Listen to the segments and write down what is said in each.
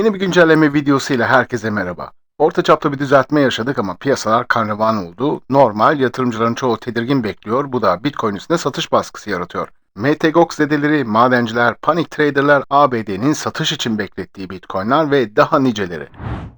Yeni bir güncelleme videosuyla herkese merhaba. Orta çapta bir düzeltme yaşadık ama piyasalar karnavan oldu. Normal, yatırımcıların çoğu tedirgin bekliyor. Bu da Bitcoin üstünde satış baskısı yaratıyor. MTGOX zedeleri, madenciler, panik traderlar, ABD'nin satış için beklettiği Bitcoin'lar ve daha niceleri.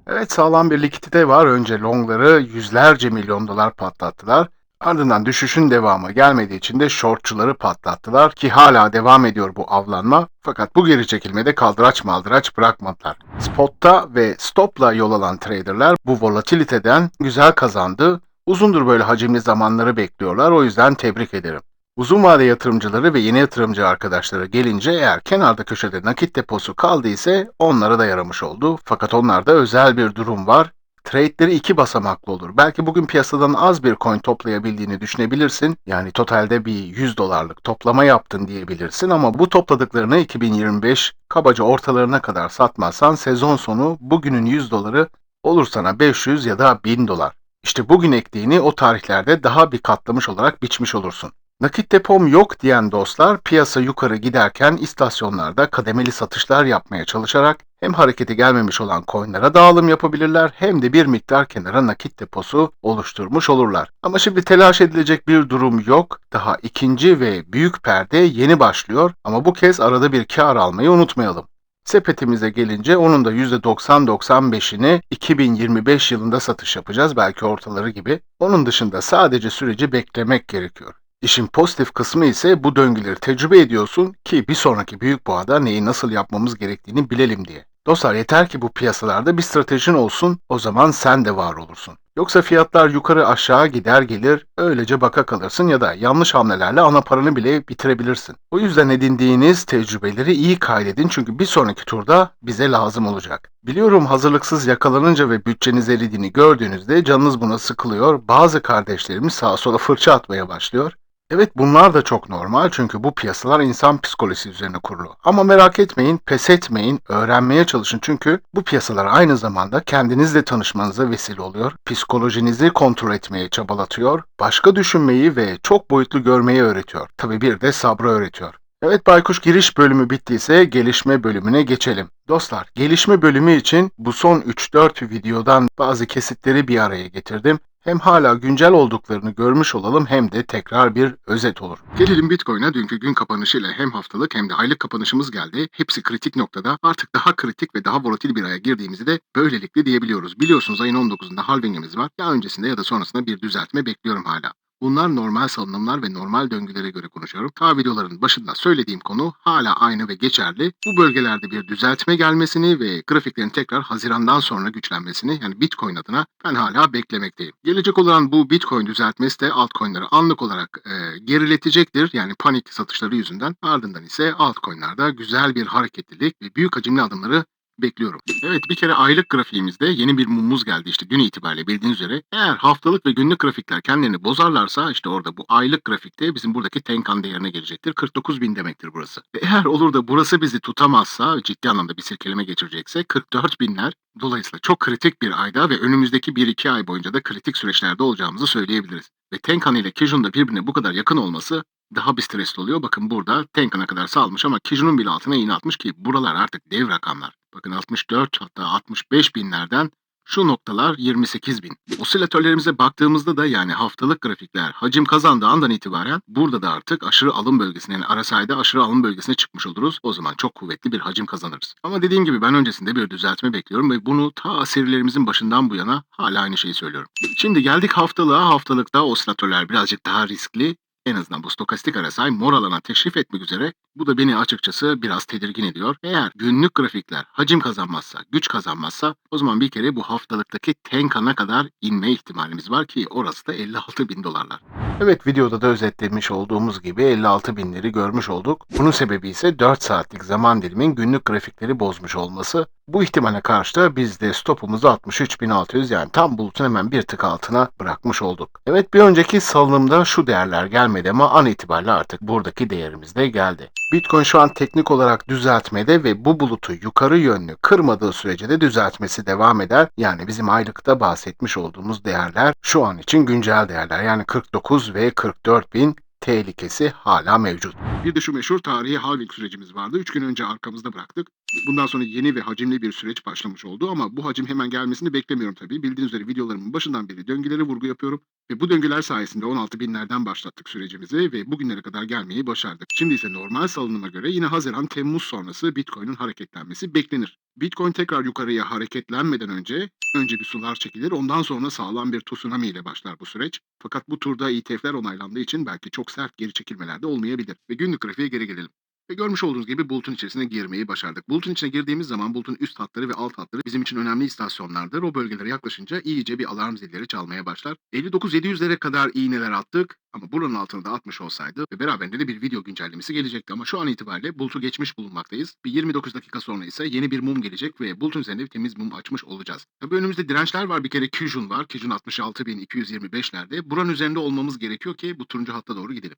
Evet sağlam bir likidite var. Önce longları yüzlerce milyon dolar patlattılar. Ardından düşüşün devamı gelmediği için de shortçuları patlattılar ki hala devam ediyor bu avlanma. Fakat bu geri çekilmede kaldıraç maldıraç bırakmadılar. Spotta ve stopla yol alan traderlar bu volatiliteden güzel kazandı. Uzundur böyle hacimli zamanları bekliyorlar o yüzden tebrik ederim. Uzun vade yatırımcıları ve yeni yatırımcı arkadaşları gelince eğer kenarda köşede nakit deposu kaldı ise onlara da yaramış oldu. Fakat onlarda özel bir durum var. Trade'leri iki basamaklı olur. Belki bugün piyasadan az bir coin toplayabildiğini düşünebilirsin. Yani totalde bir 100 dolarlık toplama yaptın diyebilirsin ama bu topladıklarını 2025 kabaca ortalarına kadar satmazsan sezon sonu bugünün 100 doları olur sana 500 ya da 1000 dolar. İşte bugün ektiğini o tarihlerde daha bir katlamış olarak biçmiş olursun. Nakit depom yok diyen dostlar piyasa yukarı giderken istasyonlarda kademeli satışlar yapmaya çalışarak hem hareketi gelmemiş olan coinlere dağılım yapabilirler hem de bir miktar kenara nakit deposu oluşturmuş olurlar. Ama şimdi telaş edilecek bir durum yok. Daha ikinci ve büyük perde yeni başlıyor ama bu kez arada bir kar almayı unutmayalım. Sepetimize gelince onun da %90-95'ini 2025 yılında satış yapacağız belki ortaları gibi. Onun dışında sadece süreci beklemek gerekiyor. İşin pozitif kısmı ise bu döngüleri tecrübe ediyorsun ki bir sonraki büyük boğada neyi nasıl yapmamız gerektiğini bilelim diye. Dostlar yeter ki bu piyasalarda bir stratejin olsun o zaman sen de var olursun. Yoksa fiyatlar yukarı aşağı gider gelir öylece baka kalırsın ya da yanlış hamlelerle ana paranı bile bitirebilirsin. O yüzden edindiğiniz tecrübeleri iyi kaydedin çünkü bir sonraki turda bize lazım olacak. Biliyorum hazırlıksız yakalanınca ve bütçeniz eridiğini gördüğünüzde canınız buna sıkılıyor. Bazı kardeşlerimiz sağa sola fırça atmaya başlıyor. Evet bunlar da çok normal çünkü bu piyasalar insan psikolojisi üzerine kurulu. Ama merak etmeyin, pes etmeyin, öğrenmeye çalışın çünkü bu piyasalar aynı zamanda kendinizle tanışmanıza vesile oluyor. Psikolojinizi kontrol etmeye çabalatıyor, başka düşünmeyi ve çok boyutlu görmeyi öğretiyor. Tabi bir de sabrı öğretiyor. Evet Baykuş giriş bölümü bittiyse gelişme bölümüne geçelim. Dostlar gelişme bölümü için bu son 3-4 videodan bazı kesitleri bir araya getirdim. Hem hala güncel olduklarını görmüş olalım hem de tekrar bir özet olur. Gelelim Bitcoin'e dünkü gün kapanışıyla hem haftalık hem de aylık kapanışımız geldi. Hepsi kritik noktada. Artık daha kritik ve daha volatil bir aya girdiğimizi de böylelikle diyebiliyoruz. Biliyorsunuz ayın 19'unda halvingimiz var. Ya öncesinde ya da sonrasında bir düzeltme bekliyorum hala. Bunlar normal salınımlar ve normal döngülere göre konuşuyorum. Ta videoların başında söylediğim konu hala aynı ve geçerli. Bu bölgelerde bir düzeltme gelmesini ve grafiklerin tekrar Haziran'dan sonra güçlenmesini yani Bitcoin adına ben hala beklemekteyim. Gelecek olan bu Bitcoin düzeltmesi de altcoin'leri anlık olarak e, geriletecektir. Yani panik satışları yüzünden ardından ise altcoin'larda güzel bir hareketlilik ve büyük hacimli adımları bekliyorum. Evet bir kere aylık grafiğimizde yeni bir mumumuz geldi işte dün itibariyle bildiğiniz üzere. Eğer haftalık ve günlük grafikler kendilerini bozarlarsa işte orada bu aylık grafikte bizim buradaki Tenkan değerine gelecektir. 49 bin demektir burası. Ve eğer olur da burası bizi tutamazsa ciddi anlamda bir silkeleme geçirecekse 44 binler dolayısıyla çok kritik bir ayda ve önümüzdeki 1-2 ay boyunca da kritik süreçlerde olacağımızı söyleyebiliriz. Ve Tenkan ile Kijun da birbirine bu kadar yakın olması daha bir stresli oluyor. Bakın burada Tenkan'a kadar salmış ama Kijun'un bile altına iğne atmış ki buralar artık dev rakamlar. Bakın 64 hatta 65 binlerden şu noktalar 28 bin. Osilatörlerimize baktığımızda da yani haftalık grafikler hacim kazandığı andan itibaren burada da artık aşırı alım bölgesine yani RSI'de aşırı alım bölgesine çıkmış oluruz. O zaman çok kuvvetli bir hacim kazanırız. Ama dediğim gibi ben öncesinde bir düzeltme bekliyorum ve bunu ta serilerimizin başından bu yana hala aynı şeyi söylüyorum. Şimdi geldik haftalığa. Haftalıkta osilatörler birazcık daha riskli. En azından bu stokastik RSI mor alana teşrif etmek üzere bu da beni açıkçası biraz tedirgin ediyor. Eğer günlük grafikler hacim kazanmazsa, güç kazanmazsa o zaman bir kere bu haftalıktaki Tenkan'a kadar inme ihtimalimiz var ki orası da 56 bin dolarlar. Evet videoda da özetlemiş olduğumuz gibi 56 binleri görmüş olduk. Bunun sebebi ise 4 saatlik zaman dilimin günlük grafikleri bozmuş olması. Bu ihtimale karşı da biz de stopumuzu 63.600 yani tam bulutun hemen bir tık altına bırakmış olduk. Evet bir önceki salınımda şu değerler gelmedi ama an itibariyle artık buradaki değerimiz de geldi. Bitcoin şu an teknik olarak düzeltmede ve bu bulutu yukarı yönlü kırmadığı sürece de düzeltmesi devam eder. Yani bizim aylıkta bahsetmiş olduğumuz değerler şu an için güncel değerler. Yani 49 ve 44 bin tehlikesi hala mevcut. Bir de şu meşhur tarihi halving sürecimiz vardı. 3 gün önce arkamızda bıraktık. Bundan sonra yeni ve hacimli bir süreç başlamış oldu ama bu hacim hemen gelmesini beklemiyorum tabii. Bildiğiniz üzere videolarımın başından beri döngülere vurgu yapıyorum. Ve bu döngüler sayesinde 16 binlerden başlattık sürecimizi ve bugünlere kadar gelmeyi başardık. Şimdi ise normal salınıma göre yine Haziran-Temmuz sonrası Bitcoin'in hareketlenmesi beklenir. Bitcoin tekrar yukarıya hareketlenmeden önce önce bir sular çekilir ondan sonra sağlam bir tsunami ile başlar bu süreç. Fakat bu turda ETF'ler onaylandığı için belki çok sert geri çekilmeler de olmayabilir. Ve günlük grafiğe geri gelelim. Ve görmüş olduğunuz gibi bulutun içerisine girmeyi başardık. Bulutun içine girdiğimiz zaman bulutun üst hatları ve alt hatları bizim için önemli istasyonlardır. O bölgelere yaklaşınca iyice bir alarm zilleri çalmaya başlar. 59-700'lere kadar iğneler attık ama buranın altında da atmış olsaydı ve beraberinde de bir video güncellemesi gelecekti. Ama şu an itibariyle bulutu geçmiş bulunmaktayız. Bir 29 dakika sonra ise yeni bir mum gelecek ve bulutun üzerinde bir temiz mum açmış olacağız. Tabii önümüzde dirençler var. Bir kere Kijun var. Kijun 66.225'lerde. Buranın üzerinde olmamız gerekiyor ki bu turuncu hatta doğru gidelim.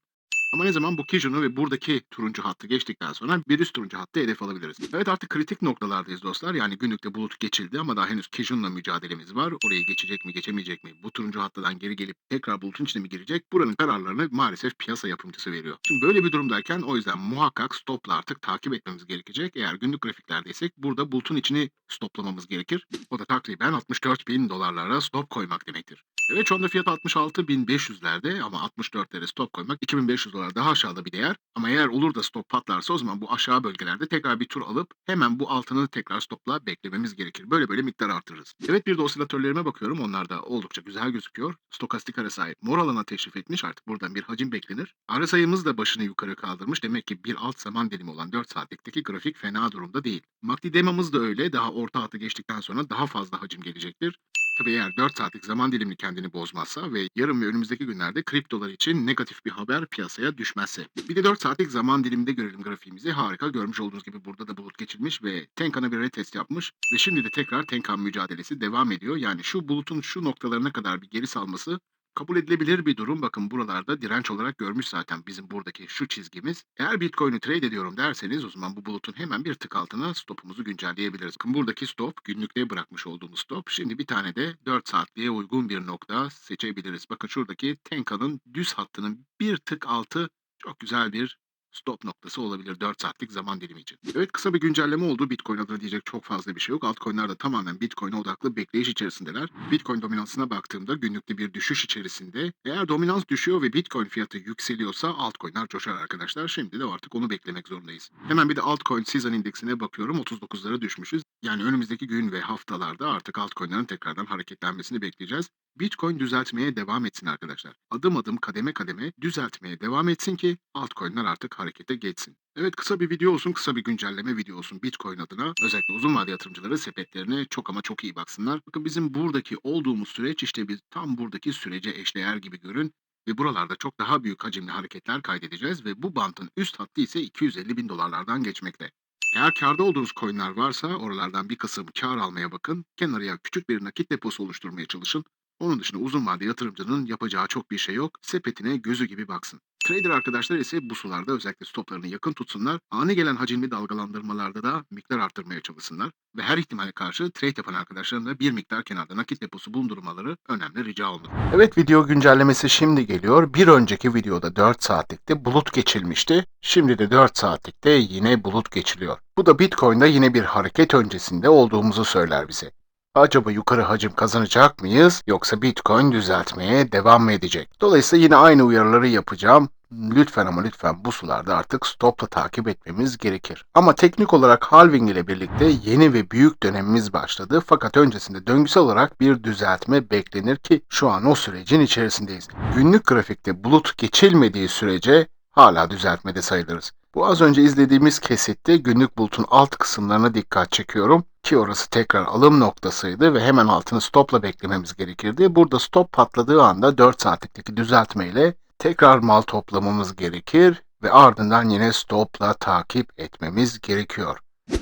Ama ne zaman bu Kijun'u ve buradaki turuncu hattı geçtikten sonra bir üst turuncu hattı hedef alabiliriz. Evet artık kritik noktalardayız dostlar. Yani günlükte bulut geçildi ama daha henüz Kijun'la mücadelemiz var. Orayı geçecek mi geçemeyecek mi? Bu turuncu hattıdan geri gelip tekrar bulutun içine mi girecek? Buranın kararlarını maalesef piyasa yapımcısı veriyor. Şimdi böyle bir durumdayken o yüzden muhakkak stopla artık takip etmemiz gerekecek. Eğer günlük grafiklerdeysek burada bulutun içini stoplamamız gerekir. O da takriben 64 bin dolarlara stop koymak demektir. Evet şu anda fiyat 66.500'lerde ama 64'lere stop koymak 2500 dolar daha aşağıda bir değer. Ama eğer olur da stop patlarsa o zaman bu aşağı bölgelerde tekrar bir tur alıp hemen bu altını tekrar stopla beklememiz gerekir. Böyle böyle miktar artırırız. Evet bir de osilatörlerime bakıyorum. Onlar da oldukça güzel gözüküyor. Stokastik RSI mor alana teşrif etmiş. Artık buradan bir hacim beklenir. RSI'ımız da başını yukarı kaldırmış. Demek ki bir alt zaman dilimi olan 4 saatlikteki grafik fena durumda değil. MACD demamız da öyle. Daha orta hatı geçtikten sonra daha fazla hacim gelecektir. Tabii eğer 4 saatlik zaman dilimi kendini bozmazsa ve yarın ve önümüzdeki günlerde kriptolar için negatif bir haber piyasaya düşmezse. Bir de 4 saatlik zaman diliminde görelim grafiğimizi. Harika görmüş olduğunuz gibi burada da bulut geçilmiş ve Tenkan'a bir retest yapmış ve şimdi de tekrar Tenkan mücadelesi devam ediyor. Yani şu bulutun şu noktalarına kadar bir geri salması kabul edilebilir bir durum. Bakın buralarda direnç olarak görmüş zaten bizim buradaki şu çizgimiz. Eğer Bitcoin'i trade ediyorum derseniz o zaman bu bulutun hemen bir tık altına stopumuzu güncelleyebiliriz. Bakın buradaki stop günlükte bırakmış olduğumuz stop. Şimdi bir tane de 4 saatliğe uygun bir nokta seçebiliriz. Bakın şuradaki Tenka'nın düz hattının bir tık altı çok güzel bir stop noktası olabilir 4 saatlik zaman dilimi için. Evet kısa bir güncelleme oldu. Bitcoin adına diyecek çok fazla bir şey yok. Altcoin'ler de tamamen Bitcoin'e odaklı bekleyiş içerisindeler. Bitcoin dominansına baktığımda günlükte bir düşüş içerisinde. Eğer dominans düşüyor ve Bitcoin fiyatı yükseliyorsa altcoin'ler coşar arkadaşlar. Şimdi de artık onu beklemek zorundayız. Hemen bir de altcoin season indeksine bakıyorum. 39'lara düşmüşüz. Yani önümüzdeki gün ve haftalarda artık altcoin'lerin tekrardan hareketlenmesini bekleyeceğiz. Bitcoin düzeltmeye devam etsin arkadaşlar. Adım adım kademe kademe düzeltmeye devam etsin ki altcoin'ler artık harekete geçsin. Evet kısa bir video olsun, kısa bir güncelleme video olsun Bitcoin adına. Özellikle uzun vade yatırımcıları sepetlerine çok ama çok iyi baksınlar. Bakın bizim buradaki olduğumuz süreç işte biz tam buradaki sürece eşdeğer gibi görün. Ve buralarda çok daha büyük hacimli hareketler kaydedeceğiz ve bu bantın üst hattı ise 250 bin dolarlardan geçmekte. Eğer karda olduğunuz coinler varsa oralardan bir kısım kar almaya bakın. Kenarıya küçük bir nakit deposu oluşturmaya çalışın. Onun dışında uzun vade yatırımcının yapacağı çok bir şey yok. Sepetine gözü gibi baksın. Trader arkadaşlar ise bu sularda özellikle stoplarını yakın tutsunlar. Ani gelen hacimli dalgalandırmalarda da miktar arttırmaya çalışsınlar. Ve her ihtimale karşı trade yapan arkadaşların da bir miktar kenarda nakit deposu bulundurmaları önemli rica olunur. Evet video güncellemesi şimdi geliyor. Bir önceki videoda 4 saatlikte bulut geçilmişti. Şimdi de 4 saatlikte yine bulut geçiliyor. Bu da Bitcoin'de yine bir hareket öncesinde olduğumuzu söyler bize. Acaba yukarı hacim kazanacak mıyız yoksa Bitcoin düzeltmeye devam mı edecek? Dolayısıyla yine aynı uyarıları yapacağım. Lütfen ama lütfen bu sularda artık stopla takip etmemiz gerekir. Ama teknik olarak halving ile birlikte yeni ve büyük dönemimiz başladı. Fakat öncesinde döngüsel olarak bir düzeltme beklenir ki şu an o sürecin içerisindeyiz. Günlük grafikte bulut geçilmediği sürece hala düzeltmede sayılırız. Bu az önce izlediğimiz kesitte günlük bulutun alt kısımlarına dikkat çekiyorum ki orası tekrar alım noktasıydı ve hemen altını stopla beklememiz gerekirdi. Burada stop patladığı anda 4 saatlikteki düzeltmeyle tekrar mal toplamamız gerekir ve ardından yine stopla takip etmemiz gerekiyor.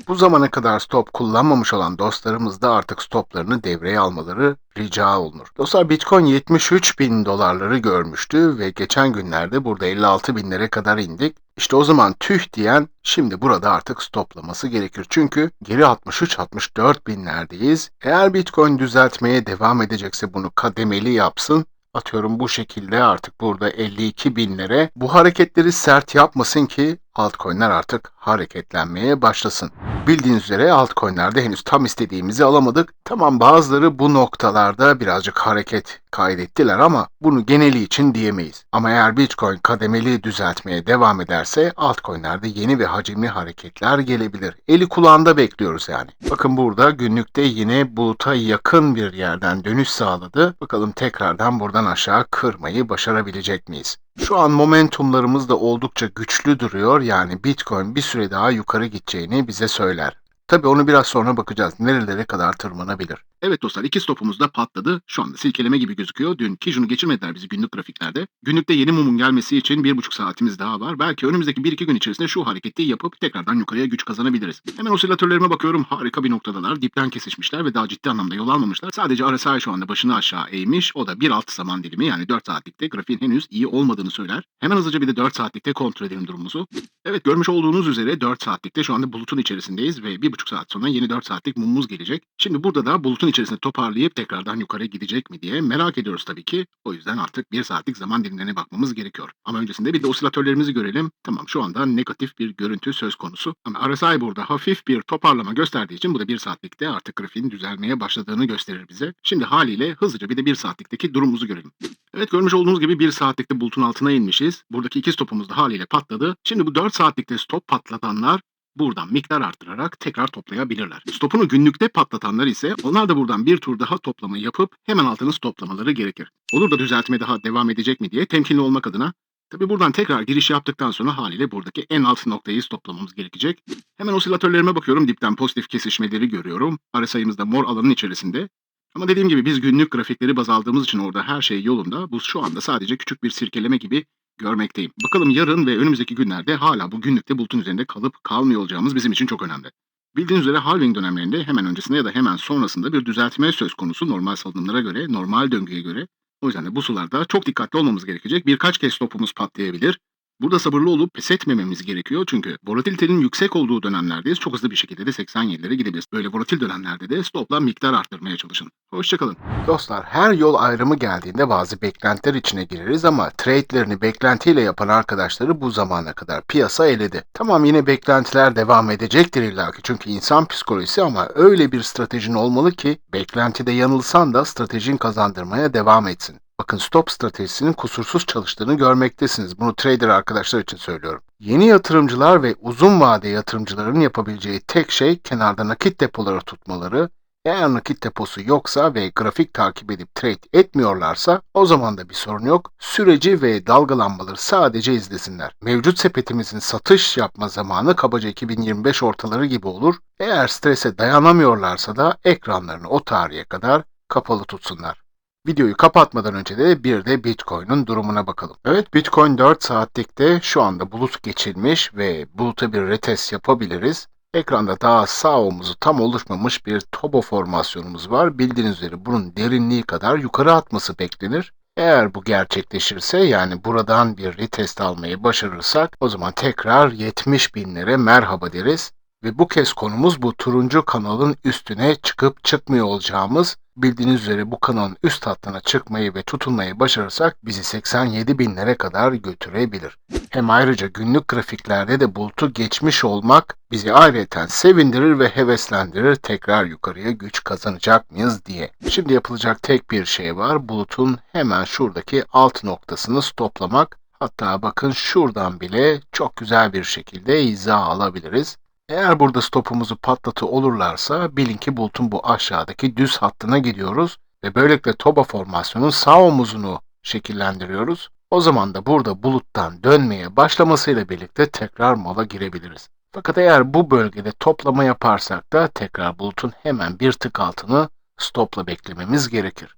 Bu zamana kadar stop kullanmamış olan dostlarımız da artık stoplarını devreye almaları rica olunur. Dostlar Bitcoin 73 bin dolarları görmüştü ve geçen günlerde burada 56 binlere kadar indik. İşte o zaman tüh diyen şimdi burada artık stoplaması gerekir. Çünkü geri 63-64 binlerdeyiz. Eğer Bitcoin düzeltmeye devam edecekse bunu kademeli yapsın atıyorum bu şekilde artık burada 52 binlere bu hareketleri sert yapmasın ki altcoin'ler artık hareketlenmeye başlasın. Bildiğiniz üzere altcoin'lerde henüz tam istediğimizi alamadık. Tamam bazıları bu noktalarda birazcık hareket kaydettiler ama bunu geneli için diyemeyiz. Ama eğer Bitcoin kademeli düzeltmeye devam ederse altcoin'lerde yeni ve hacimli hareketler gelebilir. Eli kulağında bekliyoruz yani. Bakın burada günlükte yine buluta yakın bir yerden dönüş sağladı. Bakalım tekrardan buradan aşağı kırmayı başarabilecek miyiz? Şu an momentumlarımız da oldukça güçlü duruyor. Yani Bitcoin bir süre daha yukarı gideceğini bize söyler. Tabii onu biraz sonra bakacağız. Nerelere kadar tırmanabilir. Evet dostlar iki stopumuz da patladı. Şu anda silkeleme gibi gözüküyor. Dün Kijun'u geçirmediler bizi günlük grafiklerde. Günlükte yeni mumun gelmesi için bir buçuk saatimiz daha var. Belki önümüzdeki bir iki gün içerisinde şu hareketi yapıp tekrardan yukarıya güç kazanabiliriz. Hemen osilatörlerime bakıyorum. Harika bir noktadalar. Dipten kesişmişler ve daha ciddi anlamda yol almamışlar. Sadece RSI şu anda başını aşağı eğmiş. O da bir alt zaman dilimi yani 4 saatlikte grafiğin henüz iyi olmadığını söyler. Hemen hızlıca bir de 4 saatlikte kontrol edelim durumumuzu. Evet görmüş olduğunuz üzere 4 saatlikte şu anda bulutun içerisindeyiz ve bir buçuk saat sonra yeni 4 saatlik mumumuz gelecek. Şimdi burada da bulutun içerisinde toparlayıp tekrardan yukarı gidecek mi diye merak ediyoruz tabii ki. O yüzden artık bir saatlik zaman dilimlerine bakmamız gerekiyor. Ama öncesinde bir de osilatörlerimizi görelim. Tamam şu anda negatif bir görüntü söz konusu. Ama RSI burada hafif bir toparlama gösterdiği için bu da bir saatlikte artık grafiğin düzelmeye başladığını gösterir bize. Şimdi haliyle hızlıca bir de bir saatlikteki durumumuzu görelim. Evet görmüş olduğunuz gibi bir saatlikte bulutun altına inmişiz. Buradaki iki stopumuz da haliyle patladı. Şimdi bu 4 saatlikte stop patlatanlar buradan miktar arttırarak tekrar toplayabilirler. Stopunu günlükte patlatanlar ise onlar da buradan bir tur daha toplama yapıp hemen altını stoplamaları gerekir. Olur da düzeltme daha devam edecek mi diye temkinli olmak adına Tabi buradan tekrar giriş yaptıktan sonra haliyle buradaki en alt noktayı stoplamamız gerekecek. Hemen osilatörlerime bakıyorum. Dipten pozitif kesişmeleri görüyorum. RSI'miz da mor alanın içerisinde. Ama dediğim gibi biz günlük grafikleri baz aldığımız için orada her şey yolunda. Bu şu anda sadece küçük bir sirkeleme gibi görmekteyim. Bakalım yarın ve önümüzdeki günlerde hala bu günlükte bulutun üzerinde kalıp kalmıyor olacağımız bizim için çok önemli. Bildiğiniz üzere halving dönemlerinde hemen öncesinde ya da hemen sonrasında bir düzeltme söz konusu normal salınımlara göre, normal döngüye göre. O yüzden de bu sularda çok dikkatli olmamız gerekecek. Birkaç kez stopumuz patlayabilir. Burada sabırlı olup pes etmememiz gerekiyor çünkü volatilitenin yüksek olduğu dönemlerdeyiz. Çok hızlı bir şekilde de 87'lere gidebiliriz. Böyle volatil dönemlerde de stopla miktar arttırmaya çalışın. Hoşçakalın. Dostlar her yol ayrımı geldiğinde bazı beklentiler içine gireriz ama trade'lerini beklentiyle yapan arkadaşları bu zamana kadar piyasa eledi. Tamam yine beklentiler devam edecektir illaki çünkü insan psikolojisi ama öyle bir stratejin olmalı ki beklentide yanılsan da stratejin kazandırmaya devam etsin. Bakın stop stratejisinin kusursuz çalıştığını görmektesiniz. Bunu trader arkadaşlar için söylüyorum. Yeni yatırımcılar ve uzun vade yatırımcıların yapabileceği tek şey kenarda nakit depoları tutmaları. Eğer nakit deposu yoksa ve grafik takip edip trade etmiyorlarsa o zaman da bir sorun yok. Süreci ve dalgalanmaları sadece izlesinler. Mevcut sepetimizin satış yapma zamanı kabaca 2025 ortaları gibi olur. Eğer strese dayanamıyorlarsa da ekranlarını o tarihe kadar kapalı tutsunlar. Videoyu kapatmadan önce de bir de Bitcoin'in durumuna bakalım. Evet Bitcoin 4 saatlikte şu anda bulut geçilmiş ve buluta bir retest yapabiliriz. Ekranda daha sağ omuzu tam oluşmamış bir tobo formasyonumuz var. Bildiğiniz üzere bunun derinliği kadar yukarı atması beklenir. Eğer bu gerçekleşirse yani buradan bir retest almayı başarırsak o zaman tekrar 70 binlere merhaba deriz. Ve bu kez konumuz bu turuncu kanalın üstüne çıkıp çıkmıyor olacağımız Bildiğiniz üzere bu kanalın üst hattına çıkmayı ve tutunmayı başarırsak bizi 87 binlere kadar götürebilir. Hem ayrıca günlük grafiklerde de bulutu geçmiş olmak bizi ayrıca sevindirir ve heveslendirir tekrar yukarıya güç kazanacak mıyız diye. Şimdi yapılacak tek bir şey var. Bulutun hemen şuradaki alt noktasını stoplamak. Hatta bakın şuradan bile çok güzel bir şekilde hizah alabiliriz. Eğer burada stopumuzu patlatı olurlarsa bilin ki bulutun bu aşağıdaki düz hattına gidiyoruz ve böylelikle toba formasyonun sağ omuzunu şekillendiriyoruz. O zaman da burada buluttan dönmeye başlamasıyla birlikte tekrar mola girebiliriz. Fakat eğer bu bölgede toplama yaparsak da tekrar bulutun hemen bir tık altını stopla beklememiz gerekir.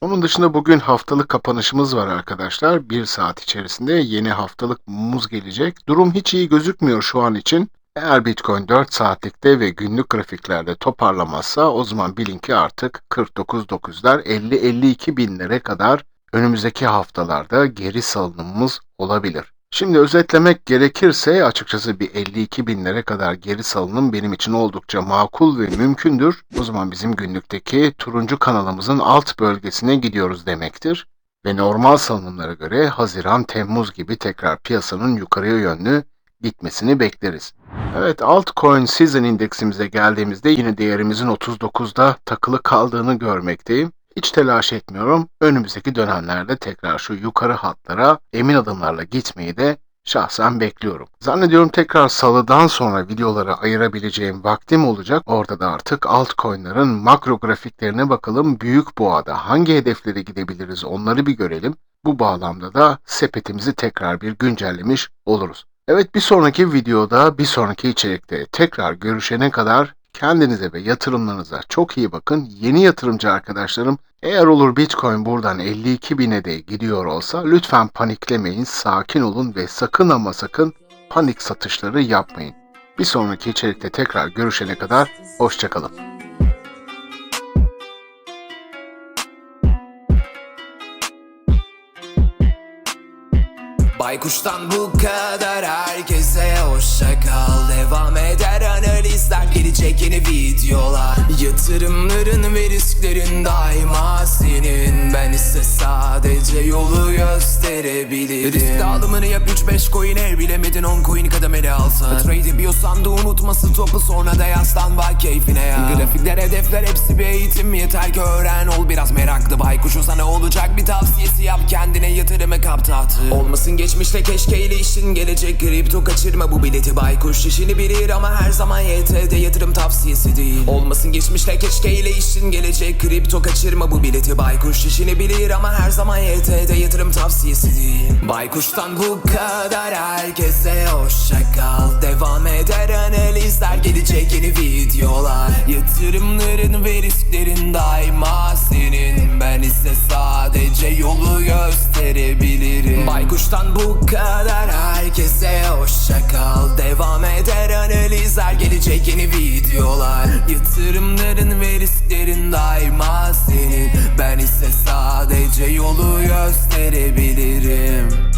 Onun dışında bugün haftalık kapanışımız var arkadaşlar. Bir saat içerisinde yeni haftalık mumumuz gelecek. Durum hiç iyi gözükmüyor şu an için. Eğer Bitcoin 4 saatlikte ve günlük grafiklerde toparlamazsa o zaman bilin ki artık 49.9'lar 50-52 binlere kadar önümüzdeki haftalarda geri salınımımız olabilir. Şimdi özetlemek gerekirse açıkçası bir 52 binlere kadar geri salınım benim için oldukça makul ve mümkündür. O zaman bizim günlükteki turuncu kanalımızın alt bölgesine gidiyoruz demektir. Ve normal salınımlara göre Haziran-Temmuz gibi tekrar piyasanın yukarıya yönlü gitmesini bekleriz. Evet altcoin season indeksimize geldiğimizde yine değerimizin 39'da takılı kaldığını görmekteyim. Hiç telaş etmiyorum. Önümüzdeki dönemlerde tekrar şu yukarı hatlara emin adımlarla gitmeyi de şahsen bekliyorum. Zannediyorum tekrar salıdan sonra videolara ayırabileceğim vaktim olacak. Orada da artık altcoin'ların makro grafiklerine bakalım. Büyük boğada hangi hedeflere gidebiliriz onları bir görelim. Bu bağlamda da sepetimizi tekrar bir güncellemiş oluruz. Evet bir sonraki videoda, bir sonraki içerikte tekrar görüşene kadar kendinize ve yatırımlarınıza çok iyi bakın. Yeni yatırımcı arkadaşlarım eğer olur Bitcoin buradan 52 bine de gidiyor olsa lütfen paniklemeyin, sakin olun ve sakın ama sakın panik satışları yapmayın. Bir sonraki içerikte tekrar görüşene kadar hoşçakalın. Baykuştan bu kadar herkese hoşça kal. Devam eder analizler gelecek yeni videolar. Yatırımların ve risklerin daima senin. Ben ise sadece yolu gösterebilirim. Risk dağılımını yap 3-5 coin eğer bilemedin 10 coin kademeli alsın Trade biliyorsan da unutması topu sonra da yaslan bak keyfine ya Grafikler hedefler hepsi bir eğitim. Yeter ki öğren ol biraz meraklı. Baykuşun sana olacak bir tavsiyesi yap kendine yatırımı kap tahtı Olmasın geçmişte keşke işin gelecek. Kripto kaçırma bu bileti baykuş işini bilir. Ama her zaman YT'de yatırım tavsiyesi değil. Olmasın geçmişte keşke işin gelecek. Kripto kaçırma bu bileti baykuş işini bilir. Ama her zaman YT'de yatırım tavsiyesi değil. Baykuştan bu kadar herkese hoşça kal Devam eder analizler gelecek yeni videolar. Yatırımların ve risklerin daima ise sadece yolu gösterebilirim. Baykuştan bu kadar herkese hoşça kal. Devam eder analizler gelecek yeni videolar. Yatırımların ve risklerin daima senin. Ben ise sadece yolu gösterebilirim